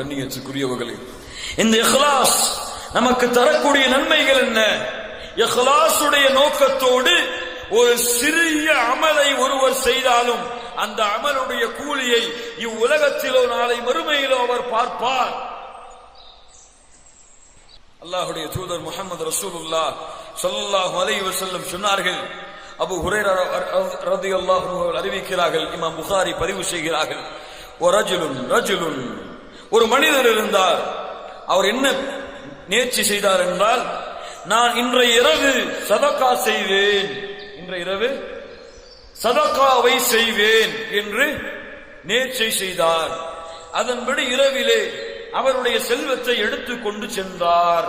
கண்ணியத்துக்குரியவர்களே இந்த இஹ்லாஸ் நமக்கு தரக்கூடிய நன்மைகள் என்ன? இஹ்லாசுடைய நோக்கத்தோடு ஒரு சிறிய அமலை ஒருவர் செய்தாலும் அந்த அமலுடைய கூலியை இவ்வுலகத்திலோ நாளை மறுமையிலோ அவர் பார்ப்பார். அல்லாஹுடைய தூதர் முகமது ரசூலுல்லா சொல்லாஹு அலைஹி செல்லும் சொன்னார்கள் அபு ஹுரைரா ரலியல்லாஹு அன்ஹு அறிவிக்கிறார்கள் இமாம் புகாரி பதிவு செய்கிறார்கள் ரஜுலுன் ரஜுலுன். ஒரு மனிதர் இருந்தார். அவர் என்ன நேர்ச்சி செய்தார் என்றால் நான் இன்றைய இரவு சதக்கா செய்வேன். இன்றைய இரவு சதக்காவை செய்வேன் என்று நேர்ச்சை செய்தார். அதன்படி இரவிலே அவருடைய செல்வத்தை எடுத்து கொண்டு சென்றார்.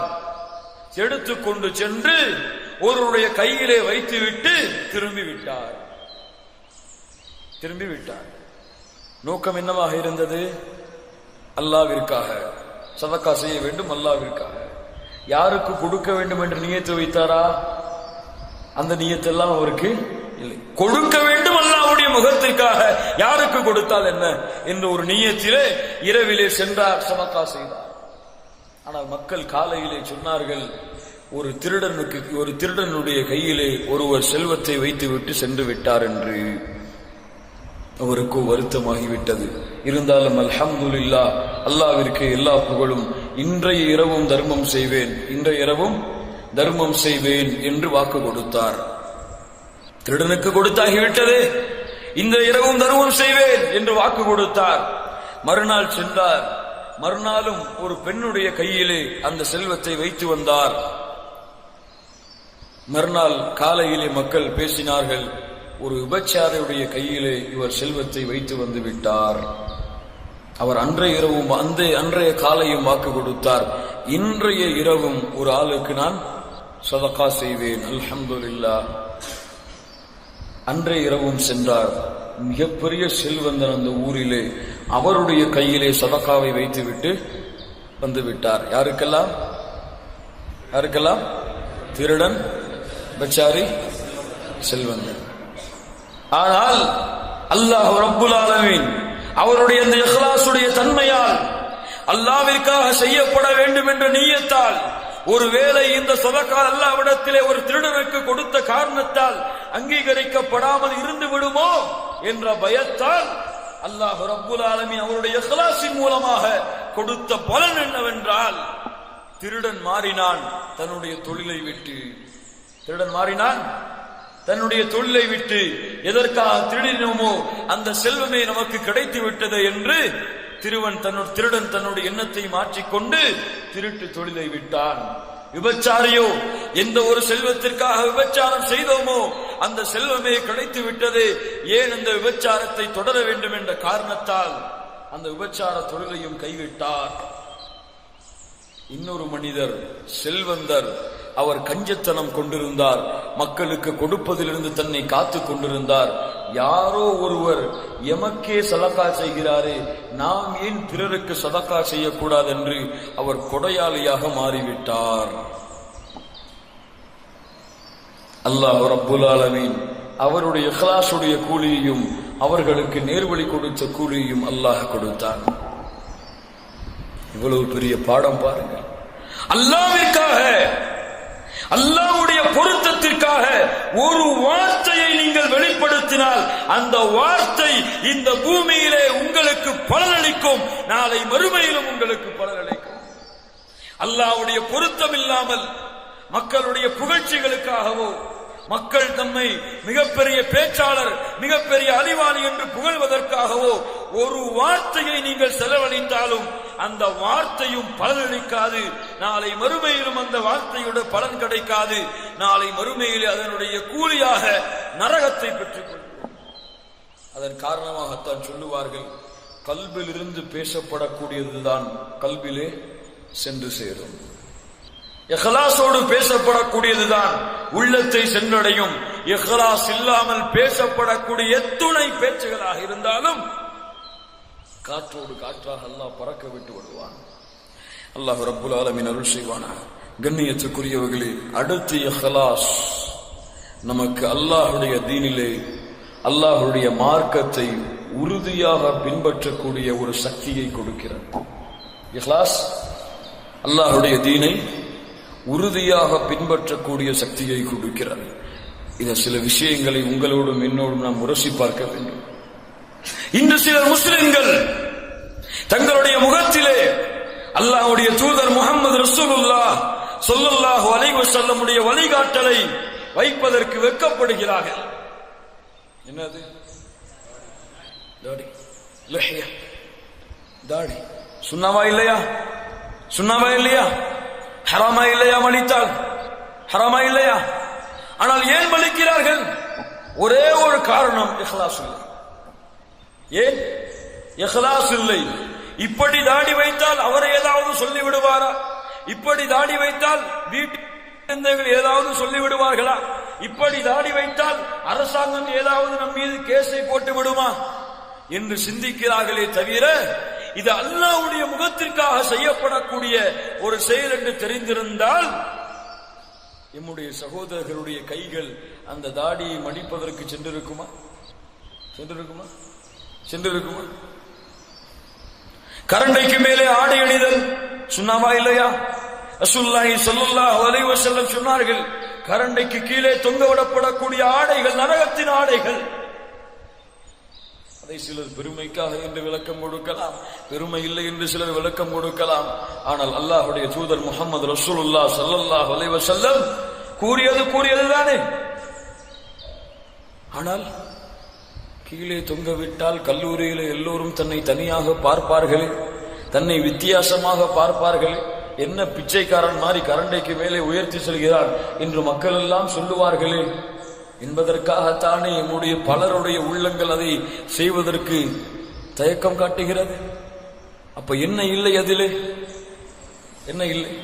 எடுத்து கொண்டு சென்று ஒருவருடைய கையிலே வைத்துவிட்டு திரும்பி விட்டார் திரும்பி விட்டார் நோக்கம் என்னவாக இருந்தது? அல்லாவிற்காக. சதக்கா செய்ய வேண்டும் அல்லாவிற்காக. யாருக்கு கொடுக்க வேண்டும் என்று நியத்து வைத்தாரா? அந்த நியத்தெல்லாம் அவருக்கு இல்லை. கொடுக்க வேண்டும் அல்லாவுடைய முகத்திற்காக. யாருக்கு கொடுத்தால் என்ன? என்ற ஒரு நியத்திலே இரவிலே சென்றார் சதக்கா செய்தார். ஆனால் மக்கள் காலையிலே சொன்னார்கள் ஒரு திருடனுக்கு ஒரு திருடனுடைய கையிலே ஒருவர் செல்வத்தை வைத்துவிட்டு சென்று விட்டார் என்று. அவருக்கு வருத்தமாகிவிட்டது. இருந்தாலும் அல்ஹம்துல்லா அல்லாவிற்கு எல்லா புகழும். இன்றைய இரவும் தர்மம் செய்வேன் இன்றைய இரவும் தர்மம் செய்வேன் என்று வாக்கு கொடுத்தார். திருடனுக்கு கொடுத்தாகிவிட்டது. இந்த இரவும் தர்மம் செய்வேன் என்று வாக்கு கொடுத்தார். மறுநாள் சென்றார். மறுநாளும் ஒரு பெண்ணுடைய கையிலே அந்த செல்வத்தை வைத்து வந்தார். மறுநாள் காலையிலே மக்கள் பேசினார்கள். ஒரு விபச்சாரியுடைய கையிலே இவர் செல்வத்தை வைத்து வந்து விட்டார் அவர் அன்றைய இரவும் அந்த அன்றைய காலையும் வாக்கு கொடுத்தார். இன்றைய இரவும் ஒரு ஆளுக்கு நான் சதகா செய்வேன். அல்ஹம்துலில்லா. அன்றைய இரவும் சென்றார். மிகப்பெரிய செல்வந்தன் அந்த ஊரிலே அவருடைய கையிலே சதக்காவை வைத்துவிட்டு வந்து விட்டார் யாருக்கெல்லாம்? யாருக்கெல்லாம்? திருடன் பச்சாரி செல்வந்தன். ஆனால் அல்லாஹ் ரப்புல் ஆலமீன் அவருடைய அந்த இஹ்லாசுடைய தன்மையால் அல்லாவிற்காக செய்யப்பட வேண்டும் என்ற நீயத்தால் ஒருவேளை இந்த சொதக்கால் அல்லாவிடத்திலே ஒரு திருடனுக்கு கொடுத்த காரணத்தால் அங்கீகரிக்கப்படாமல் இருந்து விடுமோ என்ற பயத்தால் அல்லாஹ் ரப்புல் ஆலமின் அவருடைய இஹ்லாசின் மூலமாக கொடுத்த பலன் என்னவென்றால் திருடன் மாறினான் தன்னுடைய தொழிலை விட்டு. திருடன் மாறினான். தன்னுடைய தொழிலை விட்டு எதற்காக திருடினோமோ அந்த செல்வமே நமக்கு கிடைத்து விட்டது என்று திருவன் தன்னுடைய திருடன் தன்னுடைய எண்ணத்தை மாற்றிக்கொண்டு திருட்டு தொழிலை விட்டான். விபச்சாரியோ எந்த ஒரு செல்வத்திற்காக விபச்சாரம் செய்தோமோ அந்த செல்வமே கிடைத்து விட்டது. ஏன் அந்த விபச்சாரத்தை தொடர வேண்டும் என்ற காரணத்தால் அந்த விபச்சார தொழிலையும் கைவிட்டார். இன்னொரு மனிதர் செல்வந்தர் அவர் கஞ்சத்தனம் கொண்டிருந்தார். மக்களுக்கு கொடுப்பதிலிருந்து தன்னை காத்து கொண்டிருந்தார். யாரோ ஒருவர் எமக்கே சதக்கா செய்கிறாரே நாம் ஏன் பிறருக்கு சதக்கா செய்யக்கூடாது என்று அவர் கொடையாளியாக மாறிவிட்டார். அல்லாஹ் ரப்புல் ஆலமீன் அவருடைய இஹ்லாசுடைய கூலியையும் அவர்களுக்கு நேர்வழி கொடுத்த கூலியையும் அல்லாஹ் கொடுத்தான். இவ்வளவு பெரிய பாடம் பாருங்க அல்லாவிற்காக அல்லாவுடைய பொருத்தத்திற்காக ஒரு வார்த்தையை நீங்கள் வெளிப்படுத்தினால் அந்த வார்த்தை இந்த பூமியிலே உங்களுக்கு பலனளிக்கும். நாளை மறுமையிலும் உங்களுக்கு பலனளிக்கும். அல்லாவுடைய பொருத்தம் இல்லாமல் மக்களுடைய புகழ்ச்சிகளுக்காகவோ மக்கள் தம்மை மிகப்பெரிய பேச்சாளர் மிகப்பெரிய அறிவாளி என்று புகழ்வதற்காகவோ ஒரு வார்த்தையை நீங்கள் செலவழித்தாலும் அந்த வார்த்தையும் பலனளிக்காது நாளை மறுமையிலும் அந்த வார்த்தையோட பலன் கிடைக்காது. நாளை மறுமையில் அதனுடைய கூலியாக நரகத்தை பெற்றுக்கொள்வோம் அதன் காரணமாகத்தான் சொல்லுவார்கள் கல்விலிருந்து பேசப்படக்கூடியதுதான் கல்விலே சென்று சேரும். எஹலாசோடு பேசப்படக்கூடியதுதான் உள்ளத்தை சென்றடையும். எஹலாஸ் இல்லாமல் பேசப்படக்கூடிய எத்துணை பேச்சுகளாக இருந்தாலும் காற்றோடு காற்றாக அல்லாஹ் பறக்க விட்டு விடுவான் அல்லாஹ் ரப்புல் ஆலமின் அருள் செய்வானா கண்ணியத்துக்குரியவர்களே அடுத்து ஹலாஸ் நமக்கு அல்லாஹுடைய தீனிலே அல்லாஹுடைய மார்க்கத்தை உறுதியாக பின்பற்றக்கூடிய ஒரு சக்தியை கொடுக்கிறது. இஹ்லாஸ் அல்லாஹுடைய தீனை உறுதியாக பின்பற்றக்கூடிய சக்தியை கொடுக்கிறார் இதை சில விஷயங்களை உங்களோடும் என்னோடும் நாம் உரசி பார்க்க வேண்டும். இன்று சிலர் முஸ்லிம்கள் தங்களுடைய முகத்திலே அல்லாஹுடைய தூதர் முகமது ரசூலுல்லா சொல்லல்லாஹு அலைவு செல்லமுடைய வழிகாட்டலை வைப்பதற்கு வெக்கப்படுகிறார்கள் என்னது? தாடி. சுண்ணாவா இல்லையா? சுண்ணாவா இல்லையா? ஹராமா இல்லையா மலித்தால் ஹராமா இல்லையா? ஆனால் ஏன் மலிக்கிறார்கள் ஒரே ஒரு காரணம் இஹ்லாஸ் இல்லை. ஏன்? இஹ்லாஸ் இல்லை. இப்படி தாடி வைத்தால் அவர் ஏதாவது சொல்லி விடுவாரா இப்படி தாடி வைத்தால் வீட்டு ஏதாவது சொல்லி விடுவார்களா இப்படி தாடி வைத்தால் அரசாங்கம் ஏதாவது நம் மீது கேஸை போட்டு விடுமா? என்று சிந்திக்கிறார்களே தவிர இது அல்லாவுடைய முகத்திற்காக செய்யப்படக்கூடிய ஒரு செயல் என்று தெரிந்திருந்தால் எம்முடைய சகோதரர்களுடைய கைகள் அந்த தாடியை மடிப்பதற்கு சென்றிருக்குமா? சென்றிருக்குமா? சென்றிருக்குமா. கரண்டைக்கு மேலே ஆடை அணிதல் சுண்ணாமா இல்லையா? ரசூலுல்லாஹி ஸல்லல்லாஹு அலைஹி செல்லம் சொன்னார்கள் கரண்டைக்கு கீழே தொங்க விடப்படக்கூடிய ஆடைகள் நரகத்தின் ஆடைகள். அதை சிலர் பெருமைக்காக என்று விளக்கம் கொடுக்கலாம் பெருமை இல்லை என்று சிலர் விளக்கம் கொடுக்கலாம். ஆனால் அல்லாஹுடைய தூதர் முகமது ரசூலுல்லா ஸல்லல்லாஹு அலைஹி செல்லம் கூறியது கூறியது தானே ஆனால் கீழே தொங்கவிட்டால் கல்லூரியில் எல்லோரும் தன்னை தனியாக பார்ப்பார்களே தன்னை வித்தியாசமாக பார்ப்பார்களே. என்ன பிச்சைக்காரன் மாதிரி கரண்டைக்கு மேலே உயர்த்தி செல்கிறான் என்று மக்கள் எல்லாம் சொல்லுவார்களே. என்பதற்காகத்தானே நம்முடைய பலருடைய உள்ளங்கள் அதை செய்வதற்கு தயக்கம் காட்டுகிறது? அப்ப என்ன இல்லை அதிலே? என்ன இல்லை?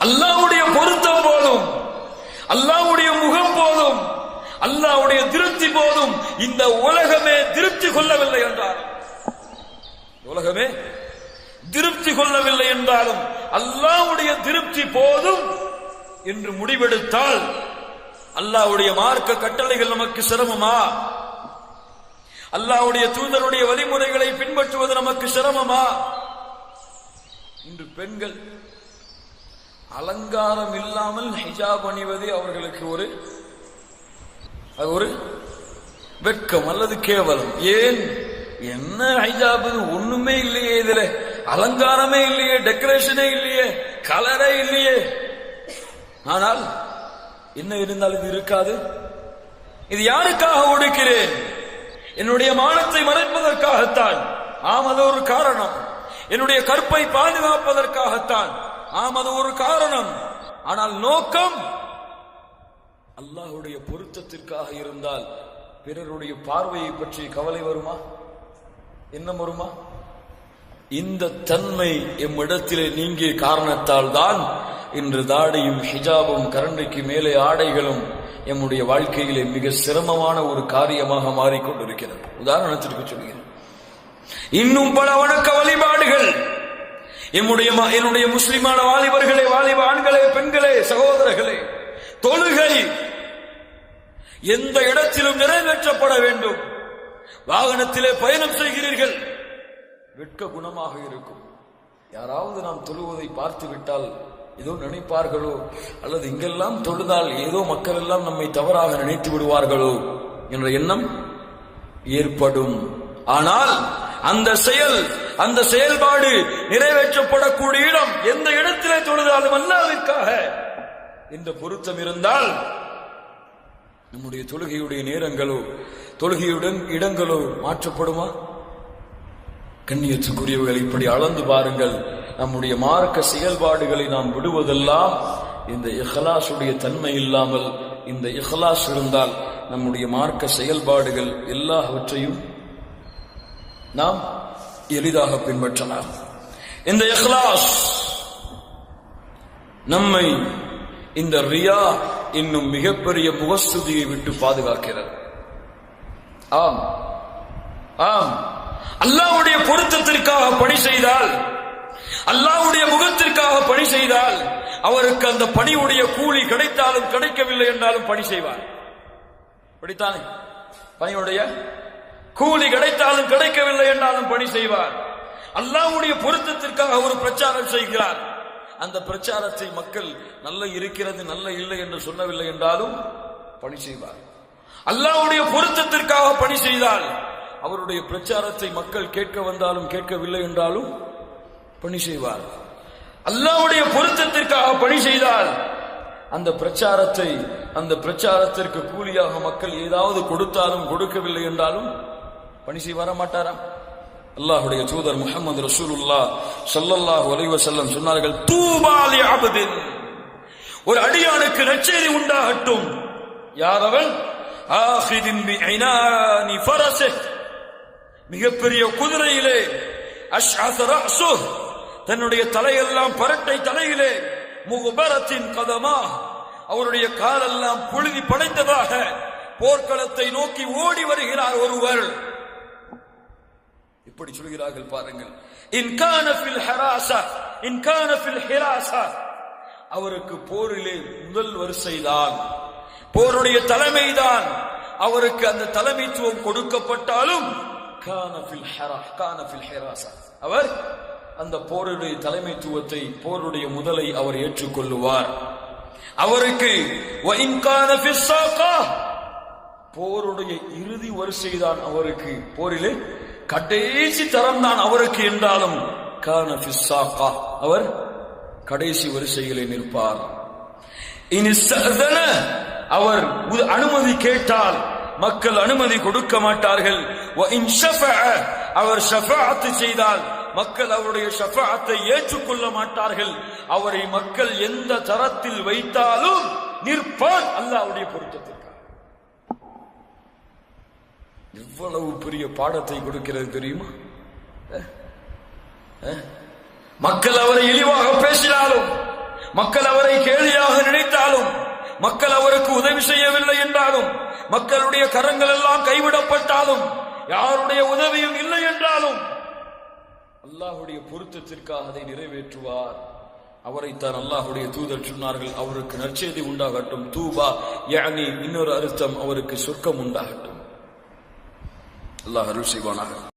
அல்லாவுடைய பொருத்தம் போதும். அல்லாவுடைய முகம் போதும். அல்லாவுடைய திருப்தி போதும். இந்த உலகமே திருப்தி கொள்ளவில்லை என்றார் உலகமே திருப்தி கொள்ளவில்லை என்றாலும் அல்லாவுடைய திருப்தி போதும் என்று முடிவெடுத்தால் அல்லாவுடைய மார்க்க கட்டளைகள் நமக்கு சிரமமா? அல்லாவுடைய தூதருடைய வழிமுறைகளை பின்பற்றுவது நமக்கு சிரமமா? இன்று பெண்கள் அலங்காரம் இல்லாமல் ஹிஜாப் அணிவது அவர்களுக்கு ஒரு அது ஒரு வெட்கம் அல்லது கேவலம். ஏன்? என்ன ஹைஜாப் இது? ஒண்ணுமே இல்லையே இதுல. அலங்காரமே இல்லையே டெக்கரேஷனே இல்லையே கலரே இல்லையே. ஆனால் என்ன இருந்தால் இது இருக்காது. இது யாருக்காக ஒடுக்கிறேன்? என்னுடைய மானத்தை மறைப்பதற்காகத்தான். ஆம் அது ஒரு காரணம். என்னுடைய கற்பை பாதுகாப்பதற்காகத்தான். ஆம் அது ஒரு காரணம். ஆனால் நோக்கம் அல்லாஹுடைய பொருத்தத்திற்காக இருந்தால் பிறருடைய பார்வையை பற்றி கவலை வருமா? என்ன வருமா? இந்த தன்மை எம்மிடத்திலே நீங்கிய காரணத்தால் தான் இன்று தாடியும் ஹிஜாபும் கரண்டைக்கு மேலே ஆடைகளும் எம்முடைய வாழ்க்கையிலே மிக சிரமமான ஒரு காரியமாக மாறிக்கொண்டிருக்கிறது உதாரணத்திற்கு சொல்கிறேன் இன்னும் பல வணக்க வழிபாடுகள் எம்முடைய என்னுடைய முஸ்லிமான வாலிபர்களே வாலிப ஆண்களே பெண்களே சகோதரர்களே தொழுகை எந்த இடத்திலும் நிறைவேற்றப்பட வேண்டும். வாகனத்திலே பயணம் செய்கிறீர்கள். வெட்க குணமாக இருக்கும். யாராவது நாம் தொழுவதை பார்த்து விட்டால் ஏதோ நினைப்பார்களோ? அல்லது இங்கெல்லாம் தொழுதால் ஏதோ மக்கள் எல்லாம் நம்மை தவறாக நினைத்து விடுவார்களோ? என்ற எண்ணம் ஏற்படும். ஆனால் அந்த செயல் அந்த செயல்பாடு நிறைவேற்றப்படக்கூடிய இடம் எந்த இடத்திலே தொழுதாலும் அல்லாவிற்காக. என்ற பொருத்தம் இருந்தால் நம்முடைய தொழுகையுடைய நேரங்களோ தொழுகையுடன் இடங்களோ மாற்றப்படுமா? கண்ணியத்துக்குரியவர்கள் இப்படி அளந்து பாருங்கள். நம்முடைய மார்க்க செயல்பாடுகளை நாம் விடுவதெல்லாம் இந்த இஹ்லாசுடைய தன்மை இல்லாமல் இந்த இஹ்லாஸ் இருந்தால் நம்முடைய மார்க்க செயல்பாடுகள் எல்லாவற்றையும் நாம் எளிதாக பின்பற்றலாம். இந்த இஹ்லாஸ் நம்மை இந்த ரியா இன்னும் மிகப்பெரிய முகஸ்துதியை விட்டு பாதுகாக்கிறது. ஆம். ஆம். அல்லாவுடைய பொருத்தத்திற்காக பணி செய்தால் அல்லாவுடைய முகத்திற்காக பணி செய்தால் அவருக்கு அந்த பணியுடைய கூலி கிடைத்தாலும் கிடைக்கவில்லை என்றாலும் பணி செய்வார். படித்தானே பணியுடைய கூலி கிடைத்தாலும் கிடைக்கவில்லை என்றாலும் பணி செய்வார். அல்லாவுடைய பொருத்தத்திற்காக ஒரு பிரச்சாரம் செய்கிறார். அந்த பிரச்சாரத்தை மக்கள் நல்ல இருக்கிறது நல்ல இல்லை என்று சொல்லவில்லை என்றாலும் பணி செய்வார். அல்லாவுடைய பொருத்தத்திற்காக பணி செய்தால் அவருடைய பிரச்சாரத்தை மக்கள் கேட்க வந்தாலும் கேட்கவில்லை என்றாலும் பணி செய்வார். அல்லாவுடைய பொருத்தத்திற்காக பணி செய்தால் அந்த பிரச்சாரத்தை அந்த பிரச்சாரத்திற்கு கூலியாக மக்கள் ஏதாவது கொடுத்தாலும் கொடுக்கவில்லை என்றாலும் பணி செய்வார மாட்டாரா அல்லாஹுடைய தூதர் முகமது ரசூலுல்லா ஸல்லல்லாஹு அலைஹி சொன்னார்கள் தூபாலி அபதின் ஒரு அடியானுக்கு நச்சேரி உண்டாகட்டும். யார் அவன் மிகப்பெரிய குதிரையிலே தன்னுடைய தலையெல்லாம் பரட்டை தலையிலே முகுபரத்தின் கதமா. அவருடைய காலெல்லாம் புழுதி படைத்ததாக போர்க்களத்தை நோக்கி ஓடி வருகிறார் ஒருவர். இப்படி சொல்கிறார்கள் பாருங்கள். இன்கானஃபில் ஹராசா இன்கான ஹிராசா. அவருக்கு போரிலே முதல் வரிசைதான். போருடைய தலைமைதான். அவருக்கு அந்த தலைமைத்துவம் கொடுக்கப்பட்டாலும் அவர் அந்த போருடைய தலைமைத்துவத்தை போருடைய முதலை அவர் ஏற்றுக்கொள்ளுவார். அவருக்கு போருடைய இறுதி வரிசைதான் அவருக்கு. போரிலே கடைசி தரம் தான் அவருக்கு என்றாலும் அவர் கடைசி வரிசைகளை நிற்பார். இனி அவர் அனுமதி கேட்டால் மக்கள் அனுமதி கொடுக்க மாட்டார்கள். வ அவர் ஷஃபாஅத்து செய்தால் மக்கள் அவருடைய ஷஃபாஅத்தை ஏற்றுக்கொள்ள மாட்டார்கள். அவரை மக்கள் எந்த தரத்தில் வைத்தாலும் நிற்பார் அல்லாஹ்வுடைய பொருத்தத்திற்காக. எவ்வளவு பெரிய பாடத்தை கொடுக்கிறது தெரியுமா? மக்கள் அவரை இழிவாக பேசினாலும் மக்கள் அவரை கேலியாக நினைத்தாலும் மக்கள் அவருக்கு உதவி செய்யவில்லை என்றாலும் மக்களுடைய கரங்கள் எல்லாம் கைவிடப்பட்டாலும் யாருடைய உதவியும் இல்லை என்றாலும் அல்லாஹுடைய பொருத்தத்திற்காக அதை நிறைவேற்றுவார். அவரைத்தான் அல்லாஹுடைய தூதர் சொன்னார்கள் அவருக்கு நற்செய்தி உண்டாகட்டும். தூபா யானி இன்னொரு அர்த்தம் அவருக்கு சொர்க்கம் உண்டாகட்டும். அல்லாஹ் அருள் செய்வானாக.